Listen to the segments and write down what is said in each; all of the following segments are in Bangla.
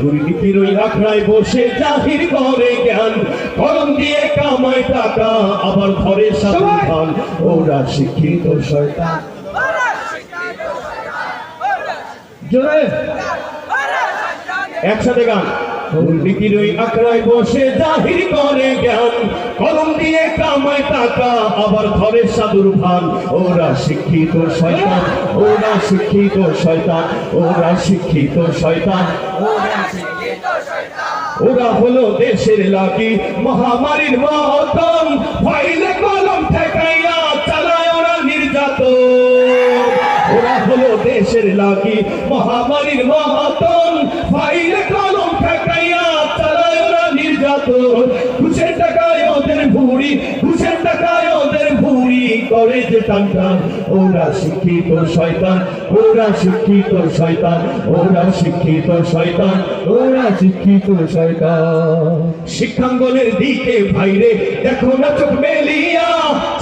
দুর্নীতির ওই আখড়ায় বসে জাহির করে জ্ঞান। কলম দিয়ে কামায় টাকা আবার ঘরে সাধু খান ওরা শিক্ষিত শয়তান। জোরে! একসাথে গান। দুর্নীতির ওই আখড়ায় বসে জাহির করে জ্ঞান। কলম দিয়ে কামায় টাকা, আবার ঘরে সাধুর ভান। ওরা শিক্ষিত শয়তান, ওরা শিক্ষিত শয়তান, ওরা শিক্ষিত শয়তান। ওরা হলো দেশের লাকি মহামারীর মতন ফাইলে কলম ঠেকাইয়া চালায় ওরা নির্যাতন। ওরা হলো দেশের লাকি মহামারীর মতন ফাইলে কলম ঠেকাইয়া চালায় ওরা নির্যাতন। ঘুষের টাকায় ওদের ভুড়ি, ঘুষের টাকায় ওদের ভুড়ি করে যে টান টান ওরা শিক্ষিত শয়তান, ওরা শিক্ষিত শয়তান, ওরা শিক্ষিত শয়তান, ওরা শিক্ষিত শয়তান। শিক্ষাঙ্গনের দিকে ভাইরে, দেখো না চোখ মেলিয়া,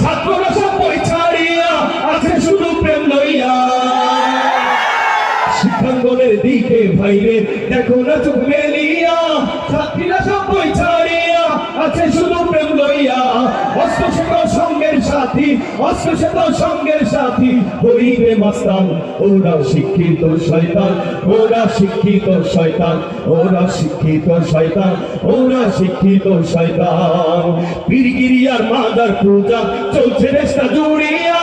ছাত্ররা সব বই ছাড়িয়া আছে শুধু প্রেম লইয়া। শিক্ষাঙ্গনের দিকে ভাইরে, দেখো না চোখ মেলিয়া, ছাত্রীরা সব বই ছাড়িয়া আছে শুধু অস্ত্র সঙ্গের সাথী সঙ্গের সাথী মাস্তান, ওরা শিক্ষিত শয়তান, ওরা শিক্ষিত শয়তান, ওরা শিক্ষিত শয়তান, ওরা শিক্ষিত শয়তান। মাদার পূজা চলছে দেশটা জুড়িয়া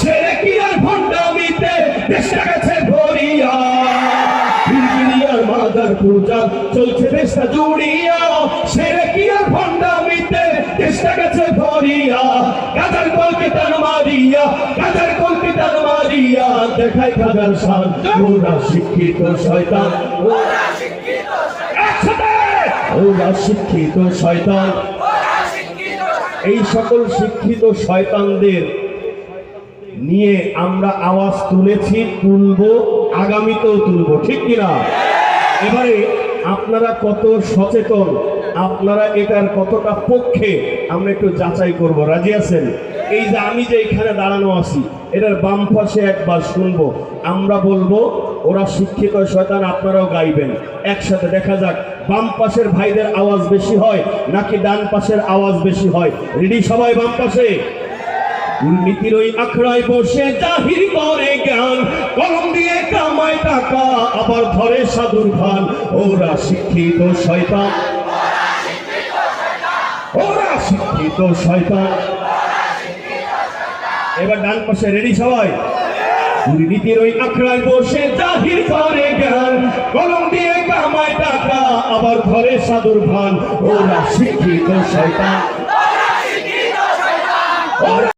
সেরে ভণ্ডামিতে দেশটা গেছে ভরিয়া। মাদার পূজা চলছে দেশটা জুড়িয়া সেরে গেছে ভরিয়া গাজার কলকে টান মারিয়া গাজার কলকে টান মারিয়া দেখায় খাজার শান। ওরা শিক্ষিত শয়তান। একসাথে! ওরা শিক্ষিত শয়তান। এই সকল শিক্ষিত শয়তানদের নিয়ে আমরা আওয়াজ তুলেছি তুলবো আগামীতেও তুলবো ঠিক কিনা? এবারে আপনারা কত সচেতন? আপনারা এটার কতটা পক্ষে? আমরা একটু যাচাই করব। রাজি আছেন? এই যে আমি যে এখানে দাঁড়ানো আছি, এটার বাম পাশে একবার শুনব। আমরা বলব, ওরা শিক্ষিত শয়তান, আপনারাও গাইবেন। একসাথে দেখা যাক, বাম পাশের ভাইদের আওয়াজ বেশি হয় নাকি ডান পাশের আওয়াজ বেশি হয়? রেডি সবাই বাম পাশে? দুর্নীতির ওই আখড়ায় বসে জাহির করে জ্ঞান, কলম টাকা আবার ধরে সাধুর ভান। ওরা শিক্ষিত শয়তান। ওরা শিক্ষিত শয়তান। এবার ডান পাশে রেডি সবাই। দুর্নীতির ওই আখড়ায় বসে জাহির করে জ্ঞান। কলম দিয়ে কামায় টাকা আবার ধরে সাধুর ভান। ওরা শিক্ষিত শয়তান। ওরা